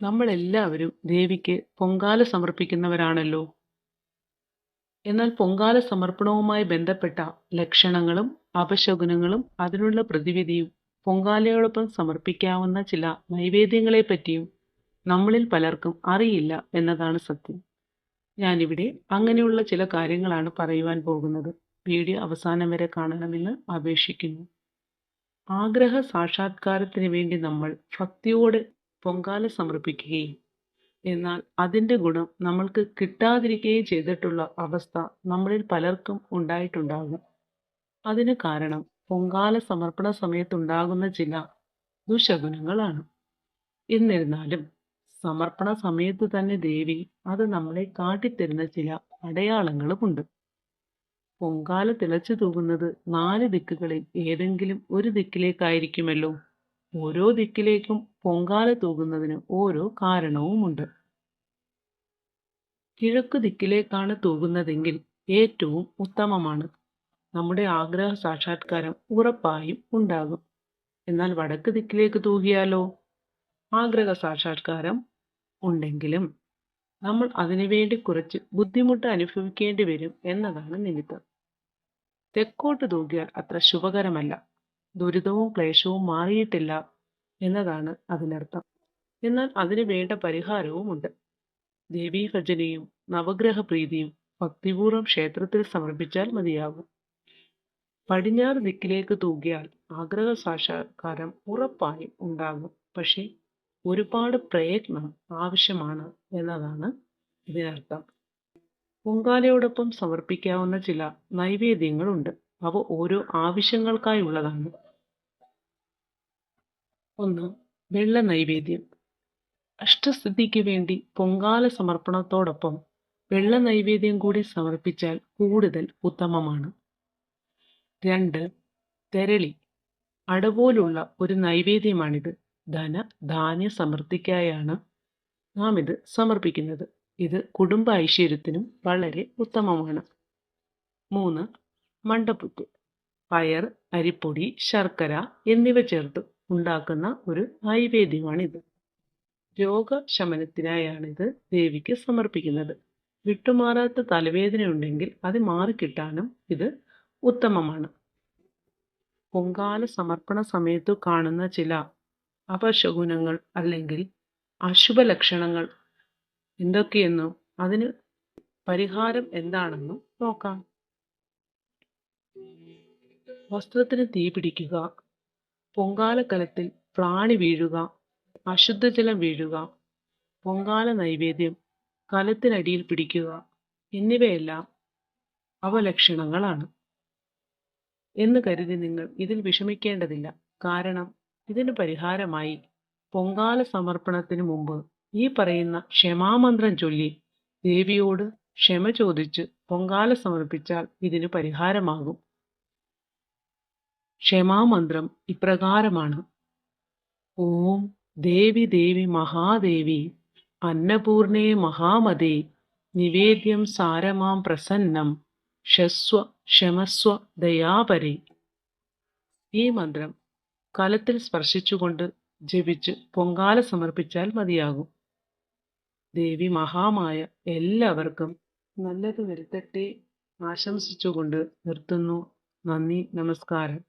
നമ്മളെല്ലാവരും ദേവിക്ക് പൊങ്കാല സമർപ്പിക്കുന്നവരാണല്ലോ. എന്നാൽ പൊങ്കാല സമർപ്പണവുമായി ബന്ധപ്പെട്ട ലക്ഷണങ്ങളും അപശകുനങ്ങളും അതിനുള്ള പ്രതിവിധിയും പൊങ്കാലയോടൊപ്പം സമർപ്പിക്കാവുന്ന ചില നൈവേദ്യങ്ങളെപ്പറ്റിയും നമ്മളിൽ പലർക്കും അറിയില്ല എന്നതാണ് സത്യം. ഞാനിവിടെ അങ്ങനെയുള്ള ചില കാര്യങ്ങളാണ് പറയുവാൻ പോകുന്നത്. വീഡിയോ അവസാനം വരെ കാണണമെന്ന് അപേക്ഷിക്കുന്നു. ആഗ്രഹ സാക്ഷാത്കാരത്തിന് വേണ്ടി നമ്മൾ ഭക്തിയോടെ പൊങ്കാല സമർപ്പിക്കുകയും എന്നാൽ അതിന്റെ ഗുണം നമ്മൾക്ക് കിട്ടാതിരിക്കുകയും ചെയ്തിട്ടുള്ള അവസ്ഥ നമ്മളിൽ പലർക്കും ഉണ്ടായിട്ടുണ്ടാകും. അതിന് കാരണം പൊങ്കാല സമർപ്പണ സമയത്തുണ്ടാകുന്ന ചില ദുശകുനങ്ങളാണ്. എന്നിരുന്നാലും സമർപ്പണ സമയത്ത് തന്നെ ദേവി അത് നമ്മളെ കാട്ടിത്തരുന്ന ചില അടയാളങ്ങളുമുണ്ട്. പൊങ്കാല തിളച്ചു തൂകുന്നത് നാല് ദിക്കുകളിൽ ഏതെങ്കിലും ഒരു ദിക്കിലേക്കായിരിക്കുമല്ലോ. ഓരോ ദിക്കിലേക്കും പൊങ്കാല തൂകുന്നതിന് ഓരോ കാരണവുമുണ്ട്. കിഴക്കു ദിക്കിലേക്കാണ് തൂകുന്നതെങ്കിൽ ഏറ്റവും ഉത്തമമാണ്. നമ്മുടെ ആഗ്രഹ സാക്ഷാത്കാരം ഉറപ്പായും ഉണ്ടാകും. എന്നാൽ വടക്ക് ദിക്കിലേക്ക് തൂകിയാലോ? ആഗ്രഹ സാക്ഷാത്കാരം ഉണ്ടെങ്കിലും നമ്മൾ അതിനുവേണ്ടി കുറച്ച് ബുദ്ധിമുട്ട് അനുഭവിക്കേണ്ടി വരും എന്നതാണ് നിമിത്തം. തെക്കോട്ട് തൂകിയാൽ അത്ര ശുഭകരമല്ല. ദുരിതവും ക്ലേശവും മാറിയിട്ടില്ല എന്നതാണ് അതിനർത്ഥം. എന്നാൽ അതിന് വേണ്ട പരിഹാരവുമുണ്ട്. ദേവീഭജനയും നവഗ്രഹ പ്രീതിയും ഭക്തിപൂർവം ക്ഷേത്രത്തിൽ സമർപ്പിച്ചാൽ മതിയാകും. പടിഞ്ഞാറ് ദിക്കിലേക്ക് തൂകിയാൽ ആഗ്രഹ സാക്ഷാത്കാരം ഉറപ്പായും ഉണ്ടാകും. പക്ഷേ ഒരുപാട് പ്രയത്നം ആവശ്യമാണ് എന്നതാണ് ഇതിനർത്ഥം. പൊങ്കാലയോടൊപ്പം സമർപ്പിക്കാവുന്ന ചില നൈവേദ്യങ്ങളുണ്ട്. അവ ഓരോ ആവശ്യങ്ങൾക്കായുള്ളതാണ്. ഒന്ന് വെള്ള നൈവേദ്യം. അഷ്ടസിദ്ധിക്ക് വേണ്ടി പൊങ്കാല സമർപ്പണത്തോടൊപ്പം വെള്ള നൈവേദ്യം കൂടി സമർപ്പിച്ചാൽ കൂടുതൽ ഉത്തമമാണ്. രണ്ട് തെരളി. അടപോലുള്ള ഒരു നൈവേദ്യമാണിത്. ധന, ധാന്യ സമൃദ്ധിക്കായാണ് നാം ഇത് സമർപ്പിക്കുന്നത്. ഇത് കുടുംബ ഐശ്വര്യത്തിനും വളരെ ഉത്തമമാണ്. മൂന്ന് മണ്ടപ്പുറ്റ്. പയർ, അരിപ്പൊടി, ശർക്കര എന്നിവ ചേർത്ത് ഉണ്ടാക്കുന്ന ഒരു നൈവേദ്യമാണിത്. രോഗശമനത്തിനായാണിത് ദേവിക്ക് സമർപ്പിക്കുന്നത്. വിട്ടുമാറാത്ത തലവേദന ഉണ്ടെങ്കിൽ അത് മാറിക്കിട്ടാനും ഇത് ഉത്തമമാണ്. പൊങ്കാല സമർപ്പണ സമയത്തു കാണുന്ന ചില അപശകുനങ്ങൾ അല്ലെങ്കിൽ അശുഭ ലക്ഷണങ്ങൾ എന്തൊക്കെയെന്നും അതിന് പരിഹാരം എന്താണെന്നും നോക്കാം. വസ്ത്രത്തിന് തീപിടിക്കുക, പൊങ്കാലക്കലത്തിൽ പ്രാണി വീഴുക, അശുദ്ധജലം വീഴുക, പൊങ്കാല നൈവേദ്യം കലത്തിനടിയിൽ പിടിക്കുക എന്നിവയെല്ലാം അവലക്ഷണങ്ങളാണ് എന്ന് കരുതി നിങ്ങൾ ഇതിൽ വിഷമിക്കേണ്ടതില്ല. കാരണം ഇതിന് പരിഹാരമായി പൊങ്കാല സമർപ്പണത്തിന് മുമ്പ് ഈ പറയുന്ന ക്ഷമാമന്ത്രം ചൊല്ലി ദേവിയോട് ക്ഷമ ചോദിച്ച് പൊങ്കാല സമർപ്പിച്ചാൽ ഇതിന് പരിഹാരമാകും. ക്ഷമാമന്ത്രം ഇപ്രകാരമാണ്. ഓം ദേവി ദേവി മഹാദേവി അന്നപൂർണേ മഹാമതേ നിവേദ്യം സാരമാം പ്രസന്നം ഷസ്വ ക്ഷമസ്വ ദയാപരി ഈ മന്ത്രം കലത്തിൽ സ്പർശിച്ചുകൊണ്ട് ജപിച്ച് പൊങ്കാല സമർപ്പിച്ചാൽ മതിയാകും. ദേവി മഹാമായ എല്ലാവർക്കും നല്ലത് വരുത്തട്ടെ ആശംസിച്ചുകൊണ്ട് നിർത്തുന്നു. നന്ദി, നമസ്കാരം.